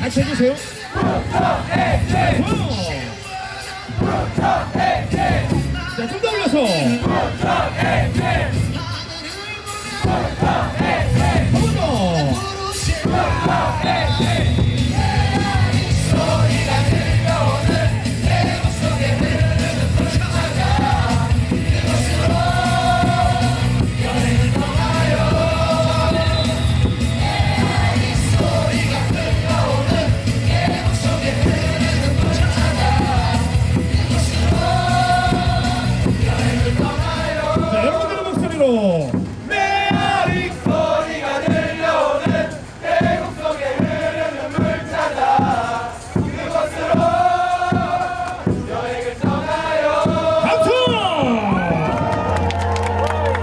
같이 해주세요. 자, 좀 더 올려서. めろ